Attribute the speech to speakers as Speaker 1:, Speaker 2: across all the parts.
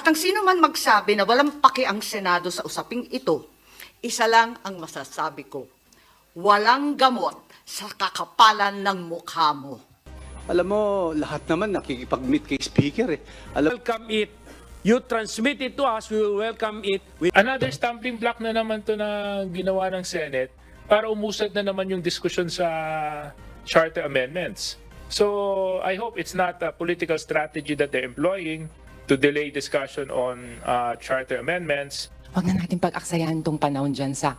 Speaker 1: At ang sino man magsabi na walang paki ang Senado sa usaping ito, isa lang ang masasabi ko. Walang gamot sa kakapalan ng mukha mo.
Speaker 2: Alam mo, lahat naman nakikipag-meet kay speaker eh. Alam,
Speaker 3: welcome it. You transmit it to us, we will welcome it. With Another stumbling block na naman to na ginawa ng Senate para umusad na naman yung diskusyon sa charter amendments. So I hope it's not a political strategy that they're employing to delay discussion on uh, charter amendments.
Speaker 4: Huwag na natin pag-aksayahan tong panahon dyan sa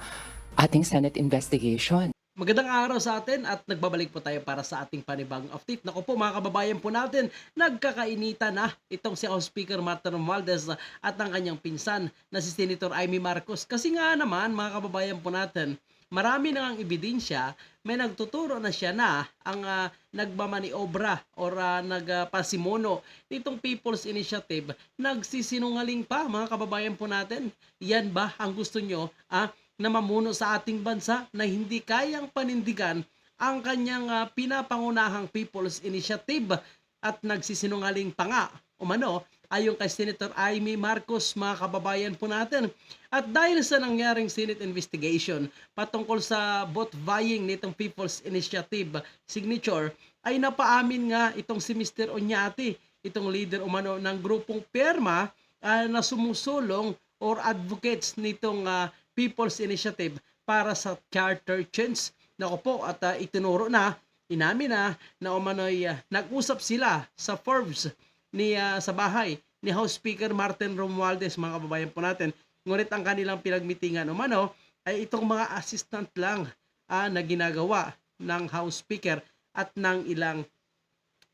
Speaker 4: ating Senate investigation.
Speaker 5: Magandang araw sa atin at nagbabalik po tayo para sa ating panibagong update. Naku po mga kababayan po natin, nagkakainitan na itong si House Speaker Martin Romualdez at ang kanyang pinsan na si Senator Amy Marcos. Kasi nga naman mga kababayan po natin, marami na ang ebidensya, may nagtuturo na siya na ang uh, nagmamaniobra or uh, nagpasimono nitong People's Initiative. Nagsisinungaling pa mga kababayan po natin. Yan ba ang gusto nyo? Ah, na mamuno sa ating bansa na hindi kayang panindigan ang kanyang ah, pinapangunahang People's Initiative at nagsisinungaling pa nga umano ayon kay Senator Amy Marcos mga kababayan po natin. At dahil sa nangyaring Senate investigation patungkol sa vote vying nitong People's Initiative signature ay napaamin nga itong si Mr. Onyati, itong leader umano ng grupong Perma ah, na sumusulong or advocates nitong ah, People's Initiative para sa charter change. Nako po at uh, itinuro na, inamin na na umano'y uh, nag-usap sila sa Forbes ni uh, sa bahay ni House Speaker Martin Romualdez mga kababayan po natin. Ngunit ang kanilang pinagmitingan umano ay itong mga assistant lang uh, na ginagawa ng House Speaker at ng ilang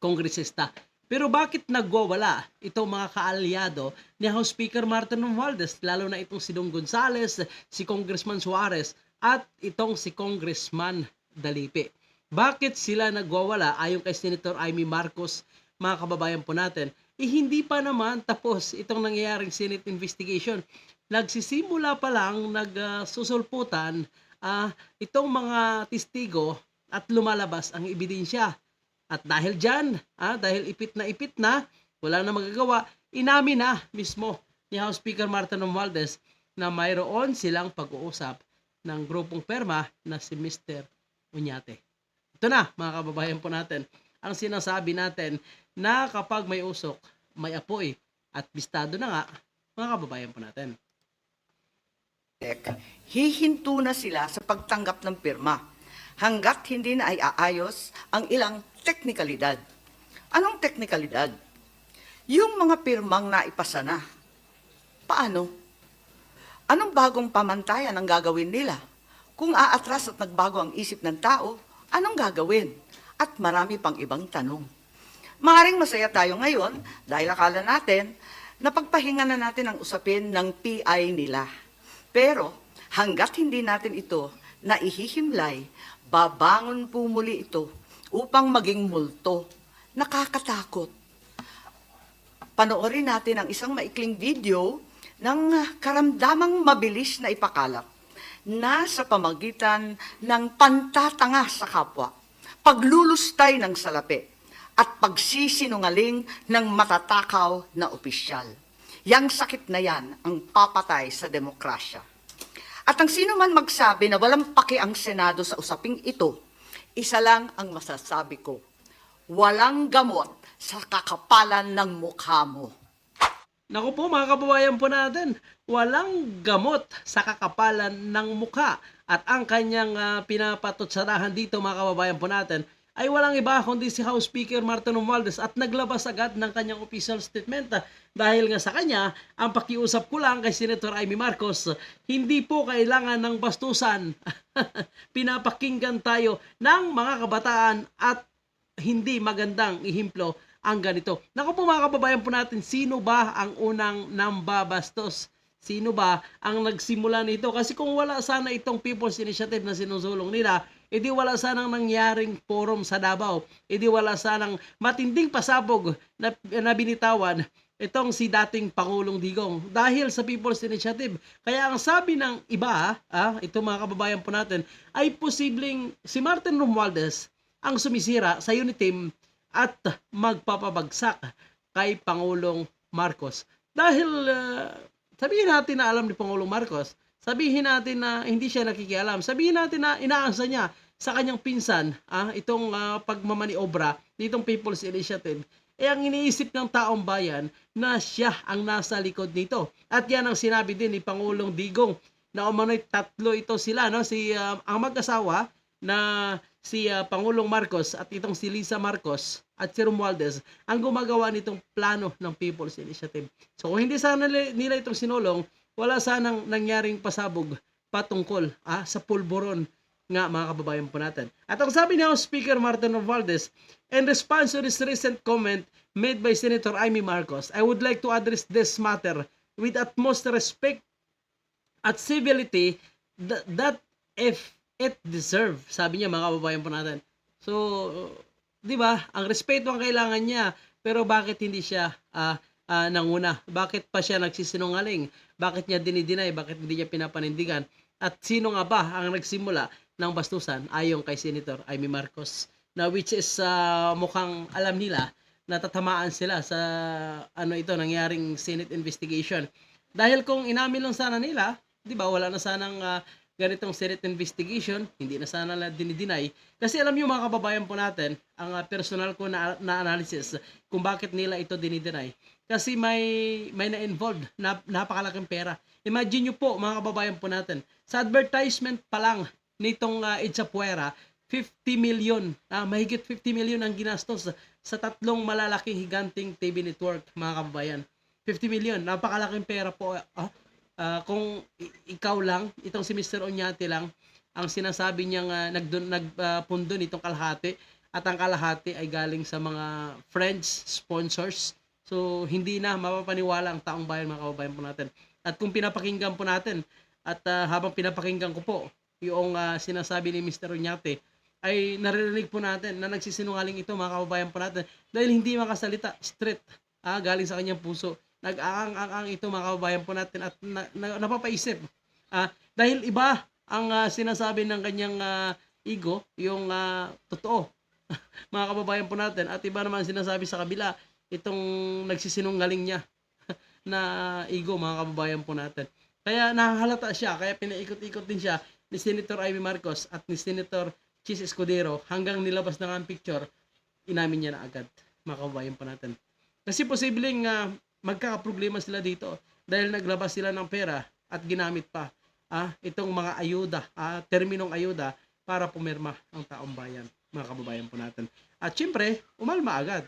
Speaker 5: kongresista. Pero bakit nagwawala itong mga kaalyado ni House Speaker Martin Romualdez, lalo na itong si Dong Gonzales, si Congressman Suarez, at itong si Congressman Dalipe? Bakit sila nagwawala ayon kay Senator Amy Marcos, mga kababayan po natin? Eh hindi pa naman tapos itong nangyayaring Senate investigation. Nagsisimula pa lang nagsusulputan ah, itong mga testigo at lumalabas ang ebidensya. At dahil dyan, ah, dahil ipit na ipit na, wala na magagawa, inamin na mismo ni House Speaker Martin Romualdez na mayroon silang pag-uusap ng grupong perma na si Mr. Unyate. Ito na, mga kababayan po natin, ang sinasabi natin na kapag may usok, may apoy at bistado na nga, mga kababayan po natin.
Speaker 1: Hihinto na sila sa pagtanggap ng pirma hanggat hindi na ay aayos ang ilang teknikalidad. Anong teknikalidad? Yung mga pirmang naipasa na. Paano? Anong bagong pamantayan ang gagawin nila? Kung aatras at nagbago ang isip ng tao, anong gagawin? At marami pang ibang tanong. Maaring masaya tayo ngayon dahil akala natin na pagpahinga na natin ang usapin ng PI nila. Pero hanggat hindi natin ito naihihimlay, babangon po muli ito upang maging multo. Nakakatakot. Panoorin natin ang isang maikling video ng karamdamang mabilis na ipakalat na sa pamagitan ng pantatanga sa kapwa, paglulustay ng salapi, at pagsisinungaling ng matatakaw na opisyal. Yang sakit na yan ang papatay sa demokrasya. At ang sino man magsabi na walang paki ang Senado sa usaping ito, isa lang ang masasabi ko. Walang gamot sa kakapalan ng mukha mo.
Speaker 5: Naku po mga kababayan po natin, walang gamot sa kakapalan ng mukha at ang kanyang uh, pinapatutsarahan dito mga kababayan po natin ay walang iba kundi si House Speaker Martin Romualdez at naglabas agad ng kanyang official statement ah, dahil nga sa kanya, ang pakiusap ko lang kay Senator Amy Marcos, hindi po kailangan ng bastusan. Pinapakinggan tayo ng mga kabataan at hindi magandang ihimplo ang ganito. Naku po mga kababayan po natin, sino ba ang unang nambabastos? Sino ba ang nagsimula nito? Kasi kung wala sana itong People's Initiative na sinusulong nila, edi wala sanang nangyaring forum sa Davao. Edi wala sanang matinding pasabog na, na binitawan itong si dating Pangulong Digong dahil sa People's Initiative. Kaya ang sabi ng iba, ah, ito mga kababayan po natin, ay posibleng si Martin Romualdez ang sumisira sa unity team at magpapabagsak kay Pangulong Marcos.
Speaker 6: Dahil ah, sabihin natin na alam ni Pangulong Marcos, sabihin natin na hindi siya nakikialam, sabihin natin na inaasa niya sa kanyang pinsan ah, itong ah, pagmamaniobra nitong People's Initiative, eh ang iniisip ng taong bayan na siya ang nasa likod nito. At yan ang sinabi din ni Pangulong Digong na umano'y tatlo ito sila, no? Si ah, ang mag-asawa na si ah, Pangulong Marcos at itong si Lisa Marcos at si Romualdez ang gumagawa nitong plano ng People's Initiative. So kung hindi sana nila itong sinulong, wala sanang nangyaring pasabog patungkol ah, sa pulburon nga mga kababayan po natin. At ang sabi ni House Speaker Martin Romualdez, in response to this recent comment made by Senator Amy Marcos, I would like to address this matter with utmost respect at civility that, that if it deserve, sabi niya mga kababayan po natin. So, di ba, ang respeto ang kailangan niya, pero bakit hindi siya ah, ah, nanguna? Bakit pa siya nagsisinungaling? Bakit niya dinidinay? Bakit hindi niya pinapanindigan? At sino nga ba ang nagsimula ng bastusan ayon kay Senator Amy Marcos? Na which is ah, mukhang alam nila na tatamaan sila sa ano ito nangyaring Senate investigation. Dahil kung inamin lang sana nila, 'di ba, wala na sanang ah, ganitong Senate investigation, hindi na sana na dinideny. Kasi alam niyo mga kababayan po natin, ang ah, personal ko na, na analysis kung bakit nila ito dinideny. Kasi may may na-involved na napakalaking pera. Imagine niyo po mga kababayan po natin, sa advertisement pa lang nitong uh, Puera, 50 million, ah, mahigit 50 million ang ginastos sa, tatlong malalaking higanting TV network, mga kababayan. 50 million, napakalaking pera po. Ah, ah, kung ikaw lang, itong si Mr. Onyate lang, ang sinasabi niyang uh, nagdun, nagpundo nitong kalahati, at ang kalahati ay galing sa mga friends, sponsors. So, hindi na mapapaniwala ang taong bayan, mga kababayan po natin. At kung pinapakinggan po natin, at ah, habang pinapakinggan ko po, yung ah, sinasabi ni Mr. Onyate, ay naririnig po natin na nagsisinungaling ito mga kababayan po natin dahil hindi makasalita straight ah, galing sa kanyang puso nag-aang-ang ito mga kababayan po natin at na, na- napapaisip ah, dahil iba ang ah, sinasabi ng kanyang ah, ego yung ah, totoo mga kababayan po natin at iba naman sinasabi sa kabila itong nagsisinungaling niya na ego mga kababayan po natin kaya nakahalata siya kaya pinaikot-ikot din siya ni Senator Ivy Marcos at ni Senator Chis Escudero hanggang nilabas na ang picture, inamin niya na agad, mga kababayan pa natin. Kasi posibleng uh, magkakaproblema sila dito dahil naglabas sila ng pera at ginamit pa ah, itong mga ayuda, ah, terminong ayuda para pumirma ang taong bayan, mga kababayan po natin. At syempre, umalma agad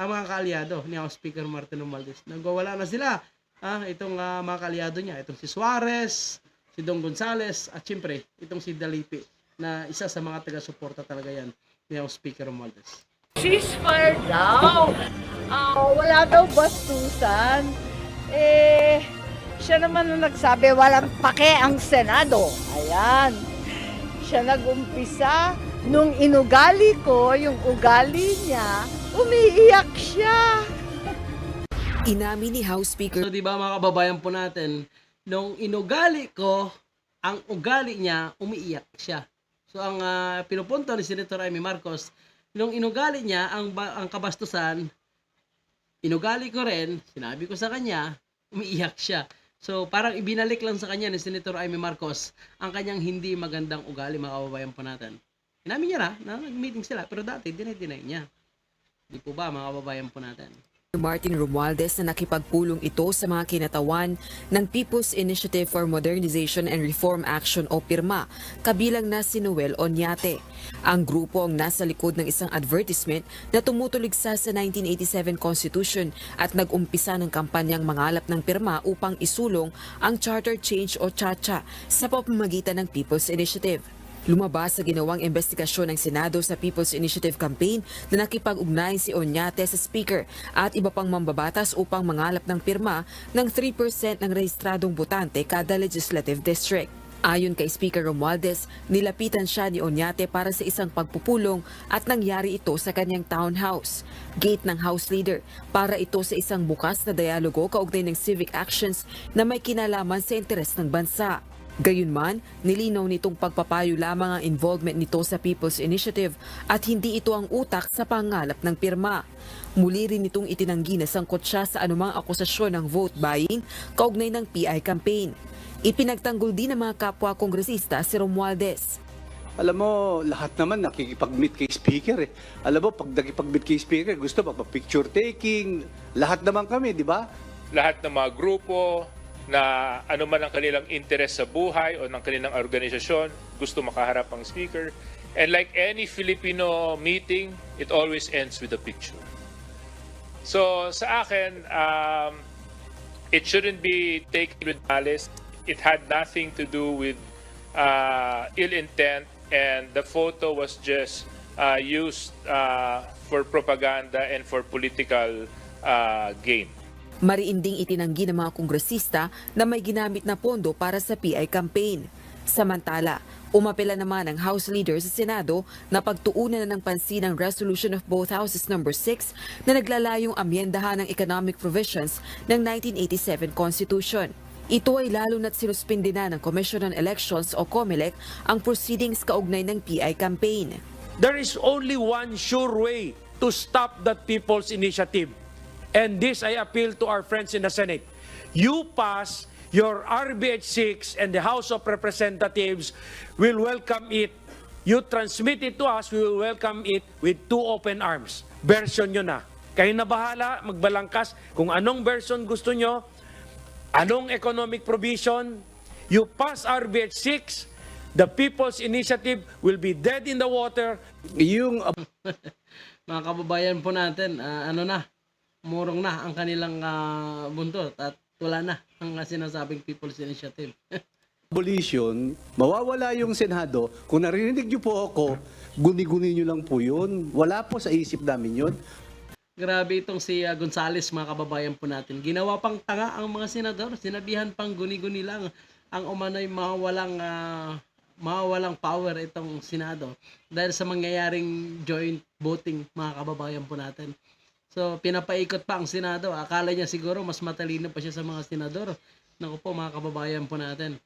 Speaker 6: ang mga kaalyado ni House Speaker Martin Romualdez. Nagwawala na sila. Ah, itong ah, mga kaalyado niya, itong si Suarez, si Don Gonzales, at syempre, itong si Dalipi na isa sa mga taga-suporta talaga yan ni House Speaker Romualdez.
Speaker 7: ceasefire daw. Ah, wala daw bastusan. Eh, siya naman ang nagsabi, walang pake ang Senado. Ayan. Siya nag-umpisa. Nung inugali ko, yung ugali niya, umiiyak siya.
Speaker 8: Inamin ni House Speaker
Speaker 6: So, di ba mga kababayan po natin, nung inugali ko, ang ugali niya, umiiyak siya. So, ang ah, pinupunto ni Senator Amy Marcos, nung inugali niya ang, ang kabastusan, inugali ko rin, sinabi ko sa kanya, umiiyak siya. So, parang ibinalik lang sa kanya ni Senator Amy Marcos ang kanyang hindi magandang ugali, mga kababayan po natin. Inamin niya na, na nag-meeting sila, pero dati, dinay-dinay niya. Di po ba, mga kababayan po natin?
Speaker 8: Martin Romualdez na nakipagpulong ito sa mga kinatawan ng People's Initiative for Modernization and Reform Action o PIRMA, kabilang na si Noel Onyate. Ang grupo ang nasa likod ng isang advertisement na tumutuligsa sa 1987 Constitution at nag-umpisa ng kampanyang mangalap ng PIRMA upang isulong ang Charter Change o CHACHA sa pamamagitan ng People's Initiative. Lumabas sa ginawang investigasyon ng Senado sa People's Initiative Campaign na nakipag-ugnay si Onyate sa Speaker at iba pang mambabatas upang mangalap ng pirma ng 3% ng rehistradong botante kada legislative district. Ayon kay Speaker Romualdez, nilapitan siya ni Onyate para sa isang pagpupulong at nangyari ito sa kanyang townhouse. Gate ng House Leader para ito sa isang bukas na dialogo kaugnay ng civic actions na may kinalaman sa interes ng bansa. Gayunman, nilinaw nitong pagpapayo lamang ang involvement nito sa People's Initiative at hindi ito ang utak sa pangalap ng pirma. Muli rin itong itinanggi na sangkot siya sa anumang akusasyon ng vote buying kaugnay ng PI campaign. Ipinagtanggol din ng mga kapwa kongresista si Romualdez.
Speaker 2: Alam mo, lahat naman nakikipag-meet kay speaker eh. Alam mo, pag nakipag-meet kay speaker, gusto magpa-picture taking. Lahat naman kami, di ba?
Speaker 3: lahat ng mga grupo na ano man ang kanilang interest sa buhay o ng kanilang organisasyon, gusto makaharap ang speaker. And like any Filipino meeting, it always ends with a picture. So sa akin, um, it shouldn't be taken with malice. It had nothing to do with uh, ill intent and the photo was just uh, used uh, for propaganda and for political uh, gain.
Speaker 8: Mariinding itinanggi ng mga kongresista na may ginamit na pondo para sa PI campaign. Samantala, umapela naman ang House Leader sa Senado na pagtuunan na ng pansin ang resolution of both houses number 6 na naglalayong amyendahan ng economic provisions ng 1987 Constitution. Ito ay lalo na't sinuspindi na ng Commission on Elections o COMELEC ang proceedings kaugnay ng PI campaign.
Speaker 9: There is only one sure way to stop that people's initiative. And this I appeal to our friends in the Senate. You pass your RBH 6 and the House of Representatives will welcome it. You transmit it to us, we will welcome it with two open arms. Version nyo na. Kayo na bahala, magbalangkas kung anong version gusto nyo, anong economic provision. You pass RBH 6, the People's Initiative will be dead in the water,
Speaker 2: Yung
Speaker 6: Mga kababayan po natin, ah, ano na, murong na ang kanilang ah, buntot at wala na ang sinasabing People's Initiative.
Speaker 2: abolition, mawawala yung Senado. Kung narinig niyo po ako, guni-guni niyo lang po yun. Wala po sa isip namin yun.
Speaker 6: Grabe itong si ah, Gonzales, mga kababayan po natin. Ginawa pang tanga ang mga senador. Sinabihan pang guni-guni lang ang umano'y mawalang, ah, mawalang power itong Senado dahil sa mangyayaring joint voting, mga kababayan po natin. So, pinapaikot pa ang Senado. Akala niya siguro mas matalino pa siya sa mga senador. Naku po, mga kababayan po natin.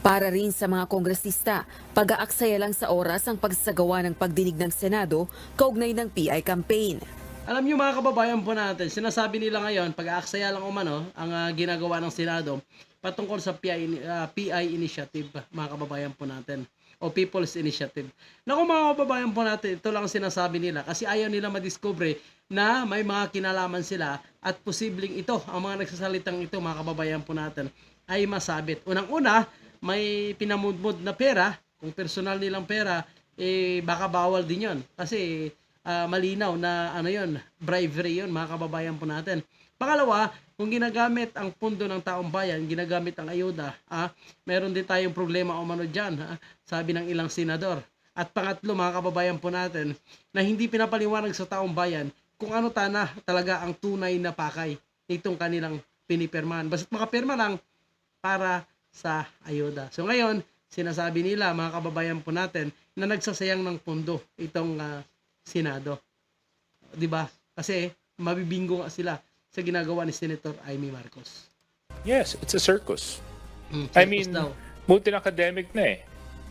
Speaker 8: Para rin sa mga kongresista, pag-aaksaya lang sa oras ang pagsasagawa ng pagdinig ng Senado kaugnay ng PI campaign.
Speaker 6: Alam niyo mga kababayan po natin, sinasabi nila ngayon, pag-aaksaya lang umano ang ah, ginagawa ng Senado patungkol sa PI, ah, PI initiative, mga kababayan po natin o People's Initiative. Naku mga kababayan po natin, ito lang ang sinasabi nila kasi ayaw nila madiscover na may mga kinalaman sila at posibleng ito, ang mga nagsasalitang ito mga kababayan po natin ay masabit. Unang-una, may pinamudmud na pera, kung personal nilang pera, eh baka bawal din yon Kasi ah, malinaw na ano yon bribery yon mga kababayan po natin. Pangalawa, kung ginagamit ang pundo ng taong bayan, ginagamit ang ayuda, ah, meron din tayong problema o mano dyan, ah, sabi ng ilang senador. At pangatlo, mga kababayan po natin, na hindi pinapaliwanag sa taong bayan kung ano tana talaga ang tunay na pakay nitong kanilang pinipirmahan. Basta't makapirma lang para sa ayuda. So ngayon, sinasabi nila, mga kababayan po natin, na nagsasayang ng pundo itong ah, Senado. 'Di ba? Kasi mabibingo nga sila sa ginagawa ni Senator Amy Marcos.
Speaker 3: Yes, it's a circus.
Speaker 6: Mm,
Speaker 3: I
Speaker 6: circus
Speaker 3: mean,
Speaker 6: daw.
Speaker 3: multi-academic na eh.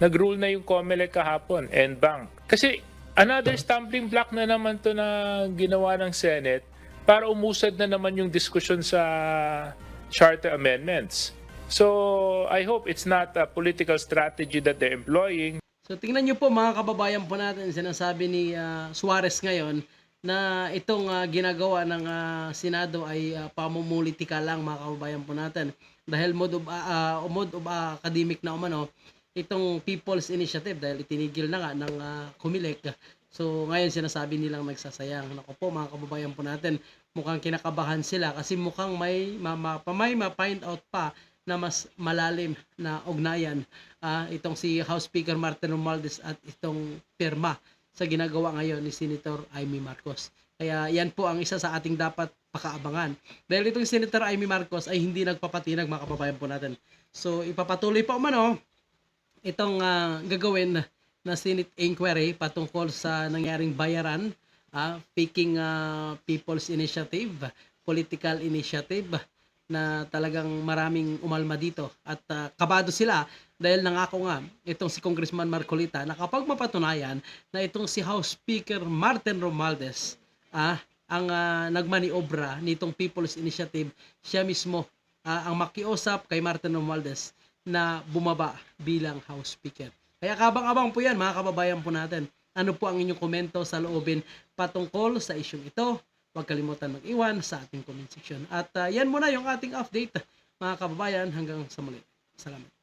Speaker 3: Nag-rule na yung COMELEC kahapon and bank. Kasi another stumbling block na naman to na ginawa ng Senate para umusad na naman yung diskusyon sa charter amendments. So, I hope it's not a political strategy that they're employing.
Speaker 6: So tingnan niyo po mga kababayan po natin, sinasabi ni ah, Suarez ngayon na itong ah, ginagawa ng ah, Senado ay uh, pamumulitika lang mga kababayan po natin. Dahil mod of, ah, mod of academic na umano, itong People's Initiative dahil itinigil na nga ng uh, Comelec. So ngayon sinasabi nilang nagsasayang. Nako po mga kababayan po natin, mukhang kinakabahan sila kasi mukhang may ma, ma, may ma-find out pa na mas malalim na ugnayan ah, itong si House Speaker Martin Romualdez at itong pirma sa ginagawa ngayon ni Senator Amy Marcos. Kaya yan po ang isa sa ating dapat pakaabangan. Dahil itong Senator Amy Marcos ay hindi nagpapatinag mga kababayan po natin. So ipapatuloy pa umano itong ah, gagawin na Senate inquiry patungkol sa nangyaring bayaran, ah, faking ah, People's Initiative, political initiative na talagang maraming umalma dito at ah, kabado sila
Speaker 1: dahil nangako nga itong si Congressman Marcolita na kapag mapatunayan na itong si House Speaker Martin Romualdez ah, ang ah, nagmaniobra nitong People's Initiative, siya mismo ah, ang makiusap kay Martin Romualdez na bumaba bilang House Speaker. Kaya kabang-abang po yan mga kababayan po natin. Ano po ang inyong komento sa loobin patungkol sa isyong ito? Huwag kalimutan mag-iwan sa ating comment section. At ah, yan muna yung ating update mga kababayan hanggang sa muli. Salamat.